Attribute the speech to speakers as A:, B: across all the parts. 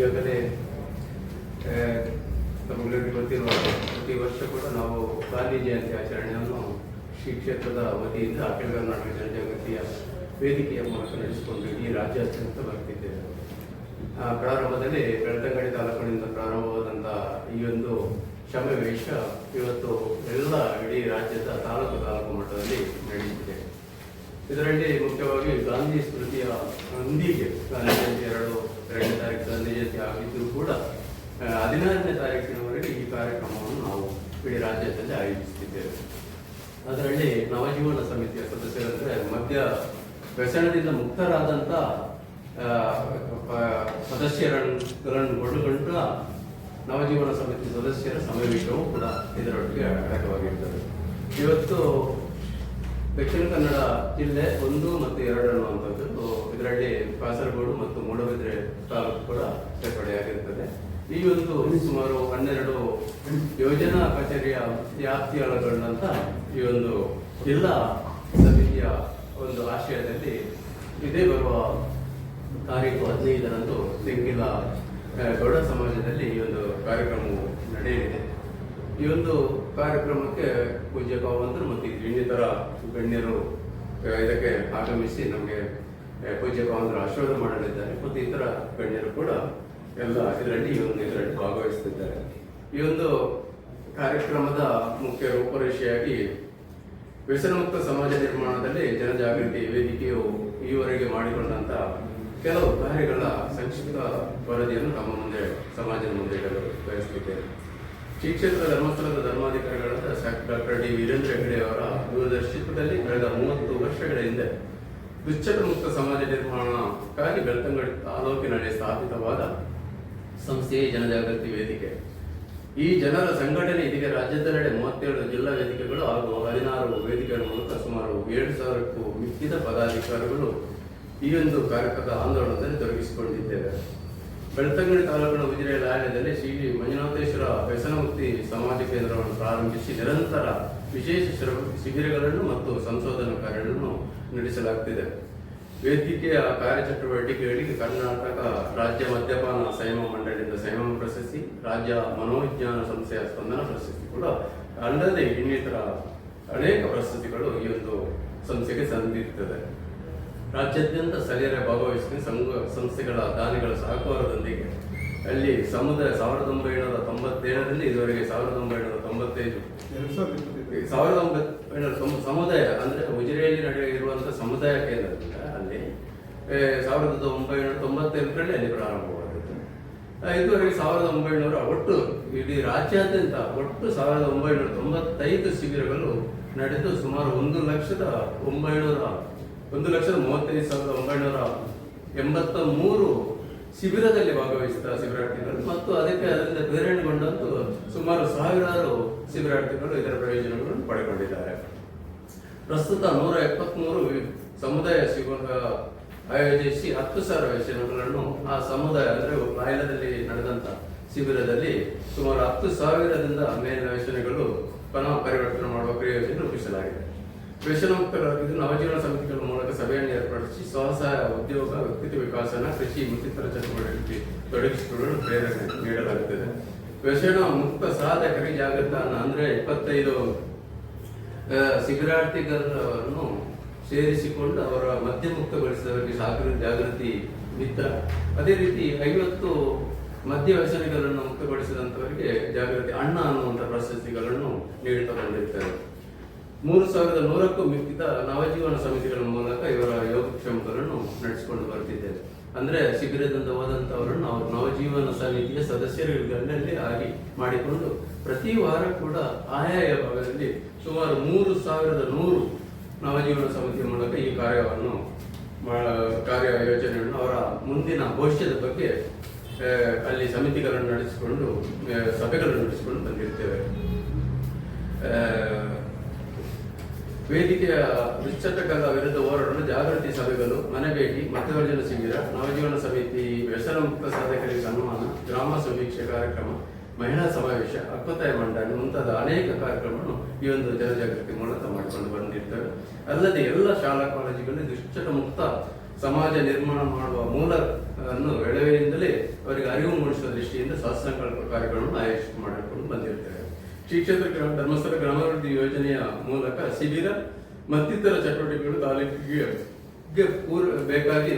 A: ಈಗಾಗಲೇ ತಮಗೆಲ್ಲರಿಗೂ ಗೊತ್ತಿರುವ ಪ್ರತಿ ವರ್ಷ ಕೂಡ ನಾವು ಗಾಂಧಿ ಜಯಂತಿ ಆಚರಣೆಯನ್ನು ಶ್ರೀ ಕ್ಷೇತ್ರದ ವತಿಯಿಂದ ಅಖಿಲ ಕರ್ನಾಟಕ ಜನಜಾಗೃತಿಯ ವೇದಿಕೆಯ ಮೂಲಕ ನಡೆಸಿಕೊಂಡು ಇಡೀ ರಾಜ್ಯಾದ್ಯಂತ ಬರ್ತಿದ್ದೇವೆ ಆ, ಪ್ರಾರಂಭದಲ್ಲಿ ಬೆಳ್ತಂಗಡಿ ತಾಲೂಕಿನಿಂದ ಪ್ರಾರಂಭವಾದಂಥ ಈ ಒಂದು ಸಮಾವೇಶ ಇವತ್ತು ಎಲ್ಲ ಇಡೀ ರಾಜ್ಯದ ತಾಲೂಕು ತಾಲೂಕು ಮಟ್ಟದಲ್ಲಿ ನಡೆಯುತ್ತಿದೆ. ಇದರಲ್ಲಿ ಮುಖ್ಯವಾಗಿ ಗಾಂಧಿ ಸ್ಮೃತಿಯ ಒಂದಿಗೆ ಗಾಂಧಿ ಜಯಂತಿ ಎರಡು ಎರಡನೇ ತಾರೀಕು ತಂದೆ ಜಯಂತಿ ಕೂಡ ಹದಿನಾರನೇ ತಾರೀಕಿನವರೆಗೆ ಈ ಕಾರ್ಯಕ್ರಮವನ್ನು ನಾವು ಇಡೀ ರಾಜ್ಯದಲ್ಲಿ ಆಯೋಜಿಸುತ್ತಿದ್ದೇವೆ ಅದರಲ್ಲಿ ನವಜೀವನ ಸಮಿತಿಯ ಸದಸ್ಯರಂದ್ರೆ ಮದ್ಯ ವ್ಯಸನದಿಂದ ಮುಕ್ತರಾದಂಥ ಸದಸ್ಯರನ್ನು ಒಳಗೊಂಡ ನವಜೀವನ ಸಮಿತಿ ಸದಸ್ಯರ ಸಮಾವೇಶವು ಕೂಡ ಇದರೊಟ್ಟಿಗೆ ಅಡಕವಾಗಿರ್ತದೆ. ಇವತ್ತು ದಕ್ಷಿಣ ಕನ್ನಡ ಜಿಲ್ಲೆ ಒಂದು ಮತ್ತು ಎರಡು ಅನ್ನುವಂಥದ್ದು ಇದರಲ್ಲಿ ಕಾಸರಗೋಡು ಮತ್ತು ಮೂಡಬಿದ್ರೆ ಈ ಒಂದು ಸುಮಾರು ಹನ್ನೆರಡು ಯೋಜನಾ ಕಚೇರಿಯ ವ್ಯಾಪ್ತಿಯೊಳಗೊಂಡಂತ ಈ ಒಂದು ಜಿಲ್ಲಾ ಸಮಿತಿಯ ಒಂದು ಆಶಯದಲ್ಲಿ ಇದೇ ಬರುವ ತಾರೀಕು ಹದಿನೈದರಂದು ತೆಂಗಿಲ ಗೌಡ ಸಮಾಜದಲ್ಲಿ ಈ ಒಂದು ಕಾರ್ಯಕ್ರಮವು ನಡೆಯಲಿದೆ. ಈ ಒಂದು ಕಾರ್ಯಕ್ರಮಕ್ಕೆ ಪೂಜ್ಯ ಕಾವಂತರು ಮತ್ತು ಇನ್ನಿತರ ಗಣ್ಯರು ಇದಕ್ಕೆ ಆಗಮಿಸಿ ನಮಗೆ ಪೂಜ್ಯ ಪಾವಂತರು ಆಶೀರ್ವಾದ ಮಾಡಲಿದ್ದಾರೆ. ಮತ್ತು ಇತರ ಗಣ್ಯರು ಕೂಡ ಎಲ್ಲ ಇದರಲ್ಲಿ ಈ ಒಂದು ಇದರಲ್ಲಿ ಭಾಗವಹಿಸುತ್ತಿದ್ದಾರೆ ಈ ಒಂದು ಕಾರ್ಯಕ್ರಮದ ಮುಖ್ಯ ರೂಪರೇಷೆಯಾಗಿ ವ್ಯಸನಮುಕ್ತ ಸಮಾಜ ನಿರ್ಮಾಣದಲ್ಲಿ ಜನಜಾಗೃತಿ ವೇದಿಕೆಯು ಈವರೆಗೆ ಮಾಡಿಕೊಂಡಂತ ಕೆಲವು ಕಾರ್ಯಗಳ ಸಂಕ್ಷಿಪ್ತ ವರದಿಯನ್ನು ನಮ್ಮ ಮುಂದೆ, ಸಮಾಜದ ಮುಂದೆ ಇಡಲು ಬಯಸುತ್ತಿದ್ದೇನೆ. ಶ್ರೀ ಕ್ಷೇತ್ರ ಧರ್ಮಸ್ಥಳದ ಧರ್ಮಾಧಿಕಾರಿಗಳಾದ ಡಾಕ್ಟರ್ ಡಿ ವೀರೇಂದ್ರ ಹೆಗಡೆ ಅವರ ದೂರದರ್ಶಿತ್ವದಲ್ಲಿ ಕಳೆದ ಮೂವತ್ತು ವರ್ಷಗಳ ಹಿಂದೆ ದುಶ್ಚಟ ಮುಕ್ತ ಸಮಾಜ ನಿರ್ಮಾಣಕ್ಕಾಗಿ ಬೆಳ್ತಂಗಡಿ ತಾಲೂಕಿನಲ್ಲಿ ಸ್ಥಾಪಿತವಾದ ಸಂಸ್ಥೆಯೇ ಜನಜಾಗೃತಿ ವೇದಿಕೆ. ಈ ಜನರ ಸಂಘಟನೆ ಇದೀಗ ರಾಜ್ಯದೆಲ್ಲೆಡೆ ಮೂವತ್ತೇಳು ಜಿಲ್ಲಾ ವೇದಿಕೆಗಳು ಹಾಗೂ ಹದಿನಾರು ವೇದಿಕೆಗಳ ಮೂಲಕ ಸುಮಾರು ಏಳು ಸಾವಿರಕ್ಕೂ ಮಿಕ್ಕಿದ ಪದಾಧಿಕಾರಿಗಳು ಈ ಒಂದು ಕಾರ್ಯಕ್ರಮದ ಆಂದೋಲನದಲ್ಲಿ ತೊಡಗಿಸಿಕೊಂಡಿದ್ದೇವೆ. ಬೆಳ್ತಂಗಡಿ ತಾಲೂಕಿನ ಉಜಿರೆ ಲಾಯದಲ್ಲಿ ಶ್ರೀ ಮಂಜುನಾಥೇಶ್ವರ ವ್ಯಸನಮುಕ್ತಿ ಸಮಾಜ ಕೇಂದ್ರವನ್ನು ಪ್ರಾರಂಭಿಸಿ ನಿರಂತರ ವಿಶೇಷ ಶಿಬಿರಗಳನ್ನು ಮತ್ತು ಸಂಶೋಧನಾ ಕಾರ್ಯಗಳನ್ನು ನಡೆಸಲಾಗುತ್ತಿದೆ ವೇದಿಕೆಯ ಕಾರ್ಯಚಟುವಟಿಕೆಗಳಿಗೆ ಕರ್ನಾಟಕ ರಾಜ್ಯ ಮದ್ಯಪಾನ ಸಂಯಮ ಮಂಡಳಿಯಿಂದ ಸಂಯಮ ಪ್ರಶಸ್ತಿ, ರಾಜ್ಯ ಮನೋವಿಜ್ಞಾನ ಸಂಸ್ಥೆಯ ಸ್ಪಂದನ ಪ್ರಶಸ್ತಿ ಕೂಡ ಅಲ್ಲದೆ ಇನ್ನಿತರ ಅನೇಕ ಪ್ರಶಸ್ತಿಗಳು ಈ ಒಂದು ಸಂಸ್ಥೆಗೆ ಸಂದಿರುತ್ತದೆ ರಾಜ್ಯಾದ್ಯಂತ ಸ್ಥಳೀಯರ ಭಾಗವಹಿಸಿ ಸಂಘ, ಸಂಸ್ಥೆಗಳ ದಾನಿಗಳ ಸಹಕಾರದೊಂದಿಗೆ ಅಲ್ಲಿ ಸಮುದಾಯ ಸಾವಿರದ ಒಂಬೈನೂರ ತೊಂಬತ್ತೇಳರಲ್ಲಿ ಇದುವರೆಗೆ ಸಾವಿರದ ಒಂಬೈನೂರ ತೊಂಬತ್ತೈದು
B: ಸಾವಿರದ.
A: ಒಂಬೈನೂರ ಸಮುದಾಯ ಅಂದ್ರೆ ಉಜಿರೆಯಲ್ಲಿ ನಡೆಯುವಂತಹ ಸಮುದಾಯ ಕೇಂದ್ರ ಅಲ್ಲಿ ಸಾವಿರದ ಒಂಬೈನೂರ ತೊಂಬತ್ತೆಂಟರಲ್ಲಿ ಅಲ್ಲಿ ಪ್ರಾರಂಭವಾಗಿತ್ತು ಇದುವರೆಗೆ ಸಾವಿರದ ಒಂಬೈನೂರ ಒಟ್ಟು ಇಡೀ ರಾಜ್ಯಾದ್ಯಂತ ಒಟ್ಟು ಸಾವಿರದ ಒಂಬೈನೂರ ತೊಂಬತ್ತೈದು ಶಿಬಿರಗಳು ನಡೆದು ಸುಮಾರು ಒಂದು ಲಕ್ಷದ ಒಂಬೈನೂರ ಒಂದು ಲಕ್ಷದ ಮೂವತ್ತೈದು ಸಾವಿರದ ಒಂಬೈನೂರ ಎಂಬತ್ತ ಮೂರು ಶಿಬಿರದಲ್ಲಿ ಭಾಗವಹಿಸಿದ ಶಿಬಿರಾರ್ಥಿಗಳು. ಮತ್ತು ಅದಕ್ಕೆ ಅದರಿಂದ ಪ್ರೇರಣೆಗೊಂಡಂತೂ ಸುಮಾರು ಸಾವಿರಾರು ಶಿಬಿರಾರ್ಥಿಗಳು ಇದರ ಪ್ರಯೋಜನಗಳನ್ನು ಪಡೆದುಕೊಂಡಿದ್ದಾರೆ. ಪ್ರಸ್ತುತ ನೂರ ಎಪ್ಪತ್ಮೂರು ಸಮುದಾಯ ಶಿಬಿರ ಆಯೋಜಿಸಿ ಹತ್ತು ಸಾವಿರ ವ್ಯಸನಗಳನ್ನು ಆ ಸಮುದಾಯ ಅಂದರೆ ರಾಯಲದಲ್ಲಿ ನಡೆದಂತ ಶಿಬಿರದಲ್ಲಿ ಸುಮಾರು ಹತ್ತು ಸಾವಿರದಿಂದ ಮೇಲಿನ ವ್ಯಸನಗಳು ಪುನಃ ಪರಿವರ್ತನೆ ಮಾಡುವ ಪ್ರಯೋಜನ ರೂಪಿಸಲಾಗಿದೆ. ವ್ಯಸನಮುಕ್ತರಾಗಿದ್ದು ನವಜೀವನ ಸಮಿತಿಗಳ ಮೂಲಕ ಸಭೆಯನ್ನು ಏರ್ಪಡಿಸಿ ಸ್ವಸಹಾಯ ಉದ್ಯೋಗ, ವ್ಯಕ್ತಿತ್ವ ವಿಕಾಸನ, ಕೃಷಿ, ಮತ್ತಿತರ ಚಟುವಟಿಕೆ ತೊಡಗಿಸಿಕೊಳ್ಳಲು ಪ್ರೇರಣೆ ನೀಡಲಾಗುತ್ತದೆ. ವ್ಯಸನ ಮುಕ್ತ ಸಾಧಕರಿಗೆ ಜಾಗೃತಾನ ಅಂದ್ರೆ ಇಪ್ಪತ್ತೈದು ಶಿಬಿರಾರ್ಥಿಗಳನ್ನು ಸೇರಿಸಿಕೊಂಡು ಅವರ ಮದ್ಯಮುಕ್ತಗೊಳಿಸಿದವರಿಗೆ ಜಾಗೃತಿ ಜಾಗೃತಿ ಮಿತ್ರ. ಅದೇ ರೀತಿ ಐವತ್ತು ಮದ್ಯ ವ್ಯಸನಿಗಳನ್ನು ಮುಕ್ತಗೊಳಿಸಿದಂಥವರಿಗೆ ಜಾಗೃತಿ ಅಣ್ಣ ಅನ್ನುವಂಥ ಪ್ರಶಸ್ತಿಗಳನ್ನು ನೀಡುತ್ತಾ ಬಂದಿರ್ತಾರೆ ಮೂರು ಸಾವಿರದ ನೂರಕ್ಕೂ ಮಿಕ್ಕಿದ ನವಜೀವನ ಸಮಿತಿಗಳ ಮೂಲಕ ಇವರ ಯೋಗಕ್ಷೇಮಗಳನ್ನು ನಡೆಸಿಕೊಂಡು ಬರ್ತಿದ್ದೇವೆ ಅಂದ್ರೆ ಶಿಬಿರದಿಂದ ಹೋದಂತವರನ್ನು ಅವರು ನವಜೀವನ ಸಮಿತಿಯ ಸದಸ್ಯರುಗಳಲ್ಲಿ ಆಗಿ ಮಾಡಿಕೊಂಡು ಪ್ರತಿ ವಾರ ಕೂಡ ಆಯಾಯ ಭಾಗದಲ್ಲಿ ಸುಮಾರು ಮೂರು ಸಾವಿರದ ನೂರು ನವಜೀವನ ಸಮಿತಿಯ ಮೂಲಕ ಈ ಕಾರ್ಯವನ್ನು ಕಾರ್ಯ ಯೋಜನೆಯನ್ನು ಅವರ ಮುಂದಿನ ಭವಿಷ್ಯದ ಬಗ್ಗೆ ಅಲ್ಲಿ ಸಮಿತಿಗಳನ್ನು ನಡೆಸಿಕೊಂಡು ಸಭೆಗಳನ್ನು ನಡೆಸಿಕೊಂಡು ಬಂದಿರ್ತೇವೆ. ವೇದಿಕೆಯ ದುಶ್ಚಟಕದ ವಿರುದ್ಧ ಹೋರಾಡಲು ಜಾಗೃತಿ ಸಭೆಗಳು, ಮನೆ ಭೇಟಿ ಶಿಬಿರ, ನವಜೀವನ ಸಮಿತಿ, ವ್ಯಸನ ಮುಕ್ತ ಸಾಧಕರಿಗೆ ಸನ್ಮಾನ, ಗ್ರಾಮ ಸಮೀಕ್ಷೆ ಕಾರ್ಯಕ್ರಮ, ಮಹಿಳಾ ಸಮಾವೇಶ, ಅಕ್ಕತಾಯ ಮಂಡಳಿ ಮುಂತಾದ ಅನೇಕ ಕಾರ್ಯಕ್ರಮವನ್ನು ಈ ಒಂದು ಜನಜಾಗೃತಿ ಮೂಲಕ ಮಾಡಿಕೊಂಡು ಬಂದಿರ್ತವೆ. ಅಲ್ಲದೆ ಎಲ್ಲ ಶಾಲಾ ಕಾಲೇಜುಗಳಲ್ಲಿ ದುಶ್ಚಟ ಮುಕ್ತ ಸಮಾಜ ನಿರ್ಮಾಣ ಮಾಡುವ ಮೂಲ ಅನ್ನು ಎಳವೆಯಿಂದಲೇ ಅವರಿಗೆ ಅರಿವು ಮೂಡಿಸುವ ದೃಷ್ಟಿಯಿಂದ ಸತ್ಸಂಕಲ್ಪ ಕಾರ್ಯಗಳನ್ನು ಆಯೋಜಿಸಿ ಮಾಡಿಕೊಂಡು ಬಂದಿರ್ತೇವೆ. ಶ್ರೀ ಕ್ಷೇತ್ರ ಗ್ರಾಮ ಧರ್ಮಸ್ಥಳ ಗ್ರಾಮಾಭಿವೃದ್ಧಿ ಯೋಜನೆಯ ಮೂಲಕ ಶಿಬಿರ ಮತ್ತಿತರ ಚಟುವಟಿಕೆಗಳು ತಾಲೂಕಿಗೆ ಪೂರ್ವ ಬೇಕಾಗಿ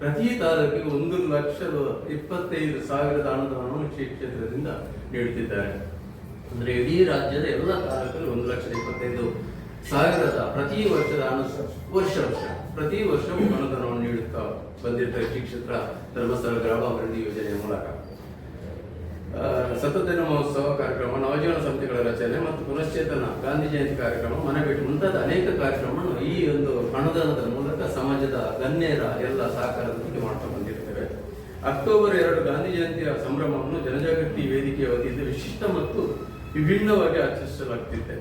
A: ಪ್ರತಿ ತಾಲೂಕಿಗೆ ಒಂದು ಲಕ್ಷದ ಇಪ್ಪತ್ತೈದು ಸಾವಿರದ ಅನುದಾನವನ್ನು ಶ್ರೀ ಕ್ಷೇತ್ರದಿಂದ ನೀಡುತ್ತಿದ್ದಾರೆ. ಅಂದ್ರೆ ಇಡೀ ರಾಜ್ಯದ ಎಲ್ಲ ತಾಲೂಕಲ್ಲಿ ಒಂದು ಲಕ್ಷದ ಇಪ್ಪತ್ತೈದು ಸಾವಿರದ ಪ್ರತಿ ವರ್ಷದ ಅನು ವರ್ಷ ವರ್ಷ, ಪ್ರತಿ ವರ್ಷವೂ ಅನುದಾನವನ್ನು ನೀಡುತ್ತಾ ಬಂದಿರ್ತಾರೆ ಶ್ರೀ ಕ್ಷೇತ್ರ ಧರ್ಮಸ್ಥಳ ಗ್ರಾಮಾಭಿವೃದ್ಧಿ ಯೋಜನೆಯ ಮೂಲಕ. ಸತತ ಮಹೋತ್ಸವ ಕಾರ್ಯಕ್ರಮ, ನವಜೀವನ ಸಮಿತಿಗಳ ರಚನೆ ಮತ್ತು ಪುನಶ್ಚೇತನ, ಗಾಂಧಿ ಜಯಂತಿ ಕಾರ್ಯಕ್ರಮ ಮನೆ ಭೇಟಿ ಮುಂತಾದ ಅನೇಕ ಕಾರ್ಯಕ್ರಮಗಳು ಈ ಒಂದು ಅನುದಾನದ ಮೂಲಕ ಸಮಾಜದ ಗಣ್ಯರ ಎಲ್ಲ ಸಹಕಾರದೊಂದಿಗೆ ಮಾಡ್ತಾ ಬಂದಿರ್ತೇವೆ. ಅಕ್ಟೋಬರ್ ಎರಡು ಗಾಂಧಿ ಜಯಂತಿಯ ಸಂಭ್ರಮವನ್ನು ಜನಜಾಗೃತಿ ವೇದಿಕೆಯ ವತಿಯಿಂದ ವಿಶಿಷ್ಟ ಮತ್ತು ವಿಭಿನ್ನವಾಗಿ ಆಚರಿಸಲಾಗುತ್ತಿದೆ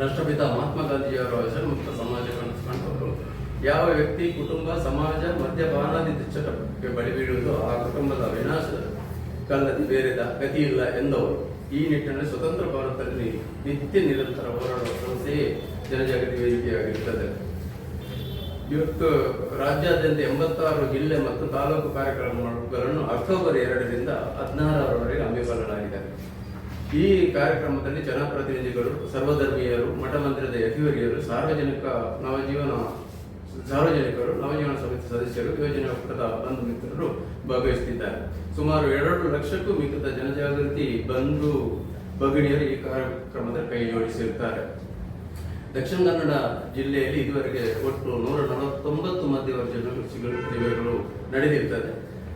A: ರಾಷ್ಟ್ರಪಿತ ಮಹಾತ್ಮ ಗಾಂಧಿಯವರ ಹೆಸರು ಮತ್ತು ಸಮಾಜ ಕಾಣಿಸಿಕೊಂಡವರು ಯಾವ ವ್ಯಕ್ತಿ, ಕುಟುಂಬ, ಸಮಾಜ ಮದ್ಯಪಾನಾದಿ ಚಟಕ್ಕೆ ಬಳಿ ಬೀಳುವುದು, ಆ ಕುಟುಂಬದ ವಿನಾಶದ ಕಲ್ಲದಿ ಬೇರೆದ ಗತಿ ಇಲ್ಲ ಎಂದವರು. ಈ ನಿಟ್ಟಿನಲ್ಲಿ ಸ್ವತಂತ್ರ ಭಾರತದಲ್ಲಿ ನಿತ್ಯ ನಿರಂತರ ಹೋರಾಡುವ ಸಂಸ್ಥೆಯೇ ಜನಜಾಗೃತಿ ವೇದಿಕೆಯಾಗಿರುತ್ತದೆ. ಇವತ್ತು ರಾಜ್ಯಾದ್ಯಂತ ಎಂಬತ್ತಾರು ಜಿಲ್ಲೆ ಮತ್ತು ತಾಲೂಕು ಕಾರ್ಯಕ್ರಮಗಳನ್ನು ಅಕ್ಟೋಬರ್ ಎರಡರಿಂದ ಹದಿನಾರರವರೆಗೆ ಹಮ್ಮಿಕೊಳ್ಳಲಾಗಿದೆ. ಈ ಕಾರ್ಯಕ್ರಮದಲ್ಲಿ ಜನಪ್ರತಿನಿಧಿಗಳು, ಸರ್ವಧರ್ಮೀಯರು ಮಠಮಂದಿರದ ಮಂದಿರದ ಸಾರ್ವಜನಿಕ ನವಜೀವನ ಸಾರ್ವಜನಿಕರು, ನವಜೀವನ ಸಮಿತಿ ಸದಸ್ಯರು ಯೋಜನೆ ಒಕ್ಕೂಟದ ಬಂಧು ಮಿತ್ರರು ಭಾಗವಹಿಸುತ್ತಿದ್ದಾರೆ. ಸುಮಾರು ಎರಡು ಲಕ್ಷಕ್ಕೂ ಮಿಕ್ಕಿದ ಜನಜಾಗೃತಿ ಬಂಧು ಬಗಡಿಯರು ಈ ಕಾರ್ಯಕ್ರಮದ ಕೈ ಜೋಡಿಸಿರುತ್ತಾರೆ. ದಕ್ಷಿಣ ಕನ್ನಡ ಜಿಲ್ಲೆಯಲ್ಲಿ ಇದುವರೆಗೆ ಒಟ್ಟು ನೂರ ನಲವತ್ತೊಂಬತ್ತು ಮಧ್ಯವರ್ಜನ ಸೇವೆಗಳು ನಡೆದಿರುತ್ತದೆ.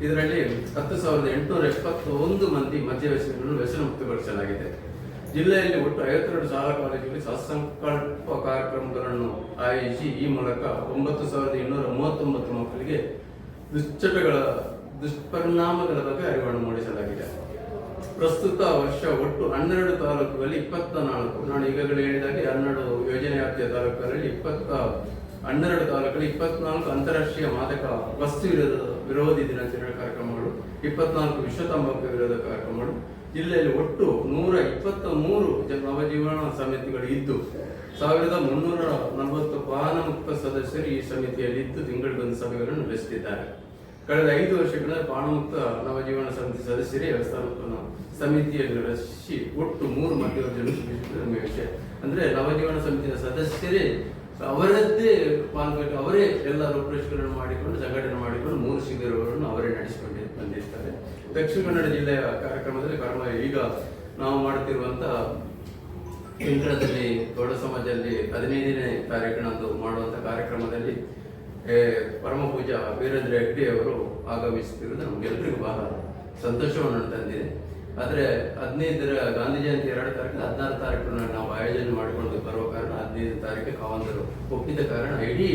A: ಇದರಲ್ಲಿ ಹತ್ತು ಸಾವಿರದ ಎಂಟುನೂರ ಎಪ್ಪತ್ತೊಂದು ಮಂದಿ ಮದ್ಯ ವ್ಯಸನಗಳನ್ನು ವ್ಯಸನ ಮುಕ್ತಗೊಳಿಸಲಾಗಿದೆ ಜಿಲ್ಲೆಯಲ್ಲಿ ಒಟ್ಟು ಐವತ್ತೆರಡು ಶಾಲಾ ಕಾಲೇಜುಗಳಲ್ಲಿ ಸತ್ಸಂಕಲ್ಪ ಕಾರ್ಯಕ್ರಮಗಳನ್ನು ಆಯೋಜಿಸಿ ಈ ಮೂಲಕ ಒಂಬತ್ತು ಸಾವಿರದ ಇನ್ನೂರ ಮೂವತ್ತೊಂಬತ್ತು ಮಕ್ಕಳಿಗೆ ದುಶ್ಚಟಗಳ, ದುಷ್ಪರಿಣಾಮಗಳ ಬಗ್ಗೆ ಅರಿವನ್ನು ಮೂಡಿಸಲಾಗಿದೆ. ಪ್ರಸ್ತುತ ವರ್ಷ ಒಟ್ಟು ಹನ್ನೆರಡು ತಾಲೂಕುಗಳಲ್ಲಿ ಇಪ್ಪತ್ತ ನಾಲ್ಕು ನಾನು ಈಗಾಗಲೇ ಹೇಳಿದಾಗೆ ಹನ್ನೆರಡು ಯೋಜನೆ ವ್ಯಾಪ್ತಿಯ ತಾಲೂಕುಗಳಲ್ಲಿ ಇಪ್ಪತ್ತ, ಹನ್ನೆರಡು ತಾಲೂಕುಗಳು ಇಪ್ಪತ್ನಾಲ್ಕು ಅಂತಾರಾಷ್ಟ್ರೀಯ ಮಾದಕ ವಸ್ತು ವಿರೋಧ, ವಿರೋಧಿ ದಿನಾಚರಣೆ ಕಾರ್ಯಕ್ರಮಗಳು, ಇಪ್ಪತ್ನಾಲ್ಕು ವಿಶ್ವ ತಂಬಾಕು ವಿರೋಧ ಕಾರ್ಯಕ್ರಮಗಳು. ಜಿಲ್ಲೆಯಲ್ಲಿ ಒಟ್ಟು ನೂರ ಇಪ್ಪತ್ತ ಮೂರು ನವಜೀವನ ಸಮಿತಿಗಳು ಇದ್ದು ಸಾವಿರದ ಮುನ್ನೂರ ನಲವತ್ತು ಪಾನಮುಕ್ತ ಮುಕ್ತ ಸದಸ್ಯರು ಈ ಸಮಿತಿಯಲ್ಲಿ ಇದ್ದು ಬಂದ ಸಭೆಗಳನ್ನು ನಡೆಸುತ್ತಿದ್ದಾರೆ. ಕಳೆದ ಐದು ವರ್ಷಗಳ ಪಾನಮುಕ್ತ ನವಜೀವನ ಸಮಿತಿ ಸದಸ್ಯರೇ ವ್ಯವಸ್ಥಾಪನ ಸಮಿತಿಯಲ್ಲಿ ನಡೆಸಿ ಒಟ್ಟು ಮೂರು ಮಧ್ಯವರ್ಜನ ವಿಷಯ. ಅಂದ್ರೆ ನವಜೀವನ ಸಮಿತಿಯ ಸದಸ್ಯರೇ ಅವರದ್ದೇ ಪಾಲ್ಗೊಂಡು ಅವರೇ ಎಲ್ಲ ರೂಪರೇಷೆಗಳನ್ನು ಮಾಡಿಕೊಂಡು, ಸಂಘಟನೆ ಮಾಡಿಕೊಂಡು ಮೂರು ಶಿಬಿರಗಳನ್ನು ಅವರೇ ನಡೆಸಿಕೊಂಡು ಬಂದಿರ್ತಾರೆ. ದಕ್ಷಿಣ ಕನ್ನಡ ಜಿಲ್ಲೆಯ ಕಾರ್ಯಕ್ರಮದಲ್ಲಿ ಕಾರಣ ಈಗ ನಾವು ಮಾಡುತ್ತಿರುವಂತಹ ಕೇಂದ್ರದಲ್ಲಿ, ಗೌಡ ಸಮಾಜದಲ್ಲಿ ಹದಿನೈದನೇ ತಾರೀಕಿನಂದು ಮಾಡುವಂತ ಕಾರ್ಯಕ್ರಮದಲ್ಲಿ ಪರಮ ಪೂಜಾ ವೀರೇಂದ್ರ ಹೆಗ್ಡೆ ಅವರು ಆಗಮಿಸುತ್ತಿರುವುದು ನಮಗೆಲ್ಲರಿಗೂ ಬಹಳ ಸಂತೋಷವನ್ನು ತಂದಿದೆ. ಆದರೆ ಹದಿನೈದರ ಗಾಂಧಿ ಜಯಂತಿ ಎರಡು ತಾರೀಕು ಹದಿನಾರು ತಾರೀಕು ನಾವು ಆಯೋಜನೆ ಮಾಡಿಕೊಂಡು ಬರುವ ಕಾರಣ ಹದಿನೈದು ತಾರೀಕು ಕಾವಂದರು ಒಪ್ಪಿದ ಕಾರಣ ಇಡೀ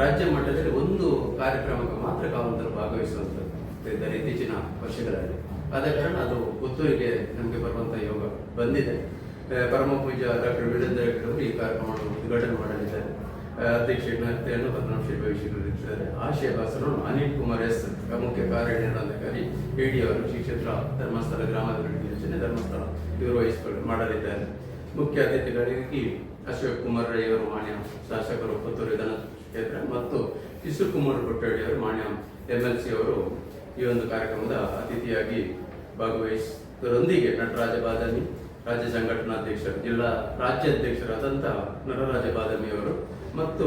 A: ರಾಜ್ಯ ಮಟ್ಟದಲ್ಲಿ ಒಂದು ಕಾರ್ಯಕ್ರಮಕ್ಕೆ ಮಾತ್ರ ಕಾವಂದರು ಭಾಗವಹಿಸುವಂಥದ್ದು ಇತ್ತೀಚಿನ ವರ್ಷಗಳಲ್ಲಿ. ಆದ ಕಾರಣ ಅದು ಪುತ್ತೂರಿಗೆ ನಮಗೆ ಬರುವಂಥ ಯೋಗ ಬಂದಿದೆ. ಪರಮ ಪೂಜ್ಯ ಡಾಕ್ಟರ್ ವೀರೇಂದ್ರ ಈ ಕಾರ್ಯಕ್ರಮವನ್ನು ಉದ್ಘಾಟನೆ ಮಾಡಲಿದ್ದಾರೆ. ಅಧ್ಯಕ್ಷತೆಯನ್ನು ಪದ್ಮಶ್ರೀ ಭವಿಷ್ಯಗೊಳಿಸಿದ್ದಾರೆ ಆಶಯ ಭಾಷಣವನ್ನು ಅನಿಲ್ ಕುಮಾರ್ ಎಸ್ ಮುಖ್ಯ ಕಾರ್ಯನಿರ್ವಹಣಾಧಿಕಾರಿ ಎಡಿ ಅವರು ಶ್ರೀ ಕ್ಷೇತ್ರ ಧರ್ಮಸ್ಥಳ ಗ್ರಾಮಾಭಿವೃದ್ಧಿ ಯೋಜನೆ ಧರ್ಮಸ್ಥಳ ಇವರು ವಹಿಸಿಕೊಂಡು ಮಾಡಲಿದ್ದಾರೆ. ಮುಖ್ಯ ಅತಿಥಿಗಳಾಗಿ ಅಶೋಕ್ ಕುಮಾರ್ ರೈ ಅವರು ಮಾನ್ಯ ಶಾಸಕರು ಪುತ್ತೂರು ವಿಧಾನ ಕ್ಷೇತ್ರ ಮತ್ತು ಕಿಶೋರ್ ಕುಮಾರ್ ಕೊಟ್ಟಡಿ ಅವರು ಮಾನ್ಯ ಎಂ ಎಲ್ ಸಿ ಅವರು ಈ ಒಂದು ಕಾರ್ಯಕ್ರಮದ ಅತಿಥಿಯಾಗಿ ಭಾಗವಹಿಸಿದರೊಂದಿಗೆ ನಟರಾಜ ಬಾದಾಮಿ ರಾಜ್ಯ ಸಂಘಟನಾಧ್ಯಕ್ಷರು, ಜಿಲ್ಲಾ ರಾಜ್ಯಾಧ್ಯಕ್ಷರಾದಂತಹ ನರರಾಜ ಬಾದಾಮಿಯವರು ಮತ್ತು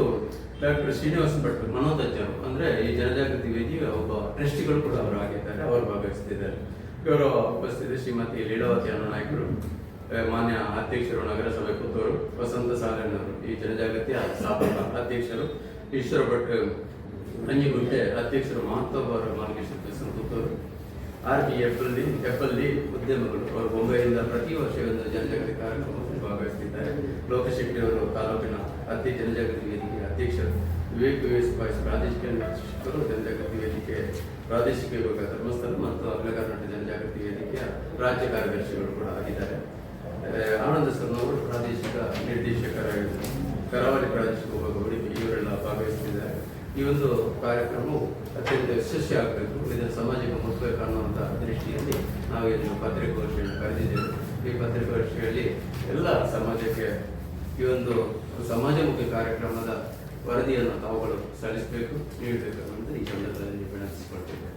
A: ಡಾಕ್ಟರ್ ಶ್ರೀನಿವಾಸ ಭಟ್ ಮನೋತಜ್ಞರು ಅಂದ್ರೆ ಈ ಜನಜಾಗೃತಿ ವೇದಿಯ ಒಬ್ಬ ಟ್ರಸ್ಟಿಗಳು ಕೂಡ ಅವರು ಆಗಿದ್ದಾರೆ, ಅವರು ಭಾಗವಹಿಸುತ್ತಿದ್ದಾರೆ ಇವರು ಉಪಸ್ಥಿತಿ ಶ್ರೀಮತಿ ಲೀಲಾವತಿ ನಾಯಕರು ಮಾನ್ಯ ಅಧ್ಯಕ್ಷರು, ನಗರಸಭೆ ಪುತ್ತೂರು ವಸಂತ ಸಾಗಣ್ಣವರು ಈ ಜನಜಾಗೃತಿಯ ಸ್ಥಾಪಕ ಅಧ್ಯಕ್ಷರು, ಈಶ್ವರ ಭಟ್ ರಂಜಿಗುಂಟೆ ಅಧ್ಯಕ್ಷರು ಮಹತ್ವವರ ಮಾರ್ಗದರ್ಶಕ ಪುತ್ತೂರು ಆರ್ ಬಿ ಎಫ್ಎಲ್ಲಿ ಉದ್ಯಮಗಳು ಅವರು ಮುಂಬೈಯಿಂದ ಪ್ರತಿ ವರ್ಷ ಒಂದು ಜನಜಾಗೃತಿ ಕಾರ್ಯಕ್ರಮದಲ್ಲಿ ಭಾಗವಹಿಸುತ್ತಿದ್ದಾರೆ ಲೋಕಶೆಟ್ಟಿ ಅವರು ತಾಲೂಕಿನ ಅತಿ ಜನಜಾಗೃತಿ ವೇದಿಕೆ ಅಧ್ಯಕ್ಷರು, ವಿವೇಕ್ ಬಾಯ್ಸ್ ಪ್ರಾದೇಶಿಕ ನಿರ್ದೇಶಕರು, ಜನಜಾಗೃತಿ ವೇದಿಕೆ ಪ್ರಾದೇಶಿಕ ಯೋಗ ಧರ್ಮಸ್ಥಳ ಮತ್ತು ಅಖಿಲ ಕರ್ನಾಟಕ ಜನಜಾಗೃತಿ ವೇದಿಕೆಯ ರಾಜ್ಯ ಕಾರ್ಯದರ್ಶಿಗಳು ಕೂಡ ಆಗಿದ್ದಾರೆ. ಆನಂದ ಸರ್ನವರು ಪ್ರಾದೇಶಿಕ ನಿರ್ದೇಶಕರಾಗಿದ್ದಾರೆ. ಕರಾವಳಿ ಪ್ರಾದೇಶಿಕ ವಿಭಾಗ ಇವರೆಲ್ಲ ಭಾಗವಹಿಸುತ್ತಿದ್ದಾರೆ ಈ ಒಂದು ಕಾರ್ಯಕ್ರಮವು ಅತ್ಯಂತ ಯಶಸ್ವಿ ಆಗಬೇಕು ಇದನ್ನು ಸಮಾಜಕ್ಕೆ ಮುಟ್ಟಬೇಕು ಅನ್ನುವಂಥ ದೃಷ್ಟಿಯಲ್ಲಿ ನಾವು ಇದನ್ನು ಪತ್ರಿಕಾಗೋಷ್ಠಿಯನ್ನು ಕರೆದಿದ್ದೇವೆ. ಈ ಪತ್ರಿಕಾಗೋಷ್ಠಿಯಲ್ಲಿ ಎಲ್ಲ ಸಮಾಜಕ್ಕೆ ಈ ಒಂದು ಸಮಾಜಮುಖಿ ಕಾರ್ಯಕ್ರಮದ ವರದಿಯನ್ನು ತಾವುಗಳು ಸಲ್ಲಿಸಬೇಕು, ನೀಡಬೇಕು ಅನ್ನೋದು ಈ ಸಂದರ್ಭದಲ್ಲಿ ವಿನಂತಿಸಿಕೊಳ್ತೇವೆ.